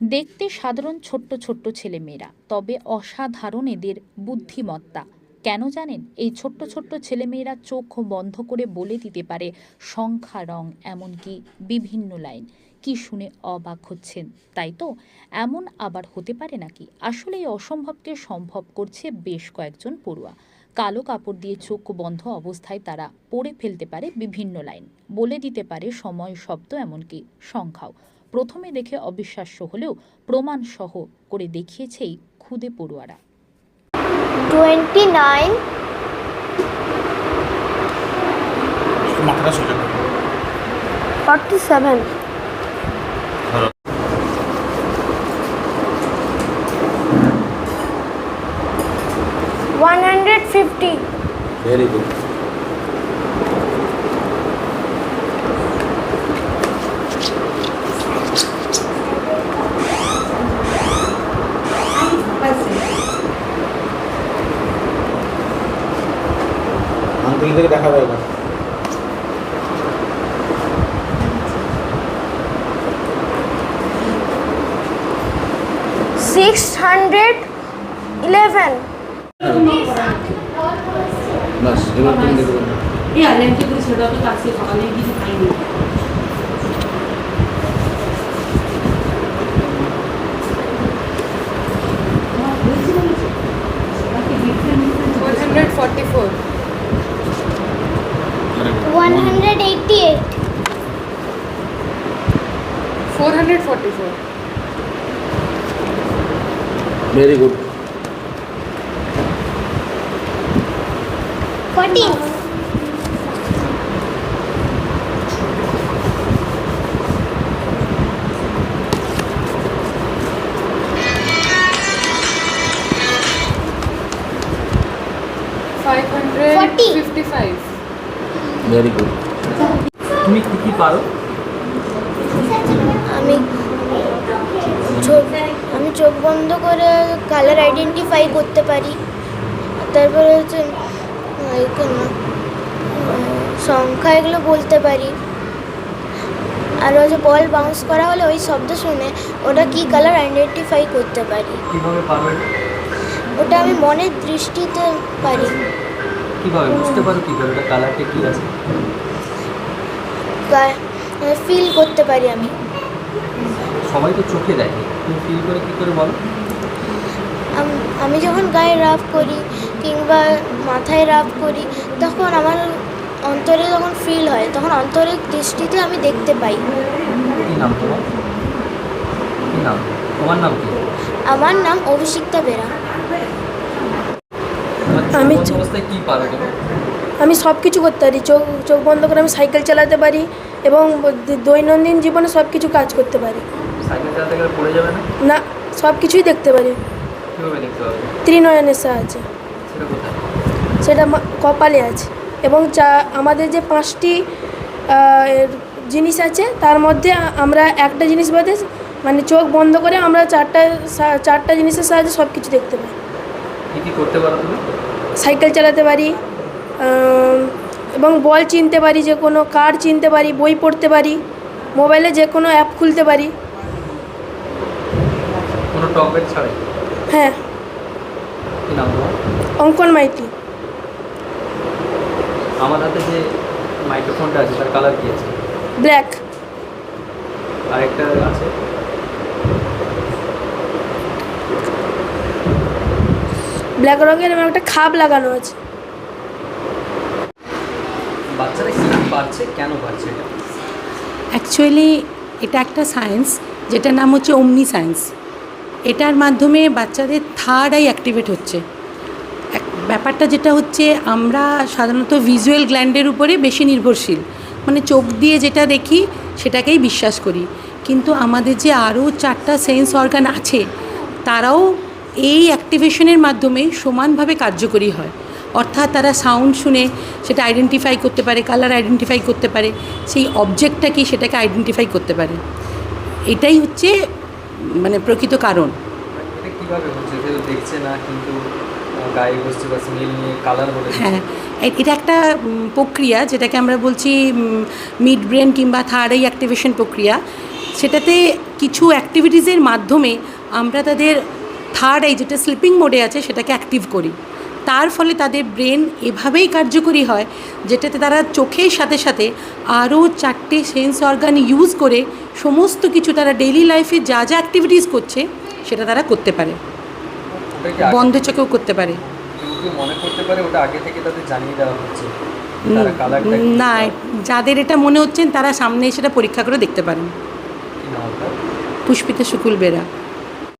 দেখতে সাধারণ ছোট্ট ছোট্ট ছেলেমেয়েরা, তবে অসাধারণ এদের বুদ্ধিমত্তা। কেন জানেন? এই ছোট্ট ছোট্ট ছেলেমেয়েরা চোখ বন্ধ করে বলে দিতে পারে সংখ্যা, রং, এমনকি বিভিন্ন লাইন। কি শুনে অবাক হচ্ছেন, তাই তো? এমন আবার হতে পারে নাকি? আসলে এই অসম্ভবকে সম্ভব করছে বেশ কয়েকজন পড়ুয়া। কালো কাপড় দিয়ে চোখ বন্ধ অবস্থায় তারা পড়ে ফেলতে পারে বিভিন্ন লাইন। বলে দিতে পারে সময়, শব্দ, এমনকি সংখ্যাও। প্রথমে দেখে অবিশ্বাস্য হলেও প্রমাণ সহ করে দেখিয়েছে এই খুদে পড়ুয়ারা 29 মাথাটা সোজা করো 47 ধরো। one hundred fifty very good uncle থেকে দেখা যায় না সিক্স হান্ড্রেড ইলেভেন বাস এবার তুমি দেখে এই আইল্যান্ডে করে সেটা তো কাছে সকালে কিছু খাইনি Four hundred forty-four. Very good fourteen Five hundred Forty. fifty-five. Very good তুমি কি কি পারো আমি চোখ আমি চোখ বন্ধ করে কালার আইডেন্টিফাই করতে পারি। তারপরে হচ্ছে সংখ্যা এগুলো বলতে পারি। আর হচ্ছে বল বাউন্স করা হলে ওই শব্দ শুনে ওটা কি কালার আইডেন্টিফাই করতে পারি? ওটা আমি মনের দৃষ্টিতে পারি। কীভাবে? বুঝতে পারো কি করে ওটা কালারটা কি আছে? ফিল করতে পারি আমি। সবাই তো চোখে দেখে। তুমি ফিল করে কি করে বলো? আমি যখন গায়ে রাফ করি কিংবা মাথায় রাফ করি তখন আমার অন্তরে যখন ফিল হয় তখন অন্তরের দৃষ্টিতে আমি দেখতে পাই। কি নাম তোমার? কি নাম? তোমার নাম কি? আমার নাম অভিষিক্তা বেরা। আমি অবস্থায় কি পারো তুমি আমি সব কিছু করতে পারি। চোখ চোখ বন্ধ করে আমি সাইকেল চালাতে পারি এবং দৈনন্দিন জীবনে সব কিছু কাজ করতে পারি। সাইকেল চালাতে গেলে পড়ে যাবে না? না সব কিছুই দেখতে পারি। কীভাবে দেখতে পাবে? ত্রিনয়নের সাহায্যে। সেটা কোথায়? সেটা মা- কপালে আছে। এবং চা আমাদের যে পাঁচটি আহ, এর জিনিস আছে তার মধ্যে আ- আমরা একটা জিনিস বাদে মানে চোখ বন্ধ করে আমরা চারটা সা- চারটা জিনিসের সাহায্যে সব কিছু দেখতে পাই কী কী করতে পারো তুমি? সাইকেল চালাতে পারি এবং বল চিনতে পারি যে কোনো কার চিনতে পারি বই পড়তে পারি মোবাইলে যে কোনো অ্যাপ খুলতে পারি। হ্যাঁ। অঙ্কন মাইতি। আমার হাতে যে মাইক্রোফোনটা আছে তার কালার কি আছে? ব্ল্যাক। আরেকটা আছে? ব্ল্যাক রঙের একটা খাপ লাগানো আছে। বাচ্চারা পারছে কেন পারছে অ্যাকচুয়ালি এটা একটা সায়েন্স যেটার নাম হচ্ছে অমনি সায়েন্স এটার মাধ্যমে বাচ্চাদের থার্ড আই অ্যাক্টিভেট হচ্ছে। ব্যাপারটা যেটা হচ্ছে, আমরা সাধারণত ভিজুয়াল গ্ল্যান্ডের উপরে বেশি নির্ভরশীল। মানে চোখ দিয়ে যেটা দেখি, সেটাকেই বিশ্বাস করি। কিন্তু আমাদের যে আরও চারটা সেন্স অর্গান আছে, তারাও এই অ্যাক্টিভেশনের মাধ্যমে সমানভাবে কার্যকরী হয়। অর্থাৎ তারা সাউন্ড শুনে সেটা আইডেন্টিফাই করতে পারে কালার আইডেন্টিফাই করতে পারে সেই অবজেক্টটা কি সেটাকে আইডেন্টিফাই করতে পারে। এটাই হচ্ছে মানে প্রকৃত কারণ। হ্যাঁ এটা একটা প্রক্রিয়া যেটাকে আমরা বলছি মিড ব্রেন কিংবা থার্ড আই অ্যাক্টিভেশন প্রক্রিয়া। সেটাতে কিছু অ্যাক্টিভিটিসের মাধ্যমে আমরা তাদের থার্ড আই যেটা স্লিপিং মোডে আছে সেটাকে অ্যাক্টিভ করি। তার ফলে তাদের ব্রেন এভাবেই কার্যকরী হয় যেটাতে তারা চোখের সাথে সাথে আরও চারটে সেন্স অর্গান ইউজ করে সমস্ত কিছু তারা ডেইলি লাইফে যা যা অ্যাক্টিভিটিস করছে সেটা তারা করতে পারে। বন্ধ চোখেও করতে পারে। কেউ কেউ মনে করতে পারে ওটা আগে থেকে তাদের জানিয়ে দেওয়া হচ্ছে? তারা কালারটা উম, না যাদের এটা মনে হচ্ছেন তারা সামনে সেটা পরীক্ষা করে দেখতে পারেন? পুষ্পিতা শুকুল বেরা।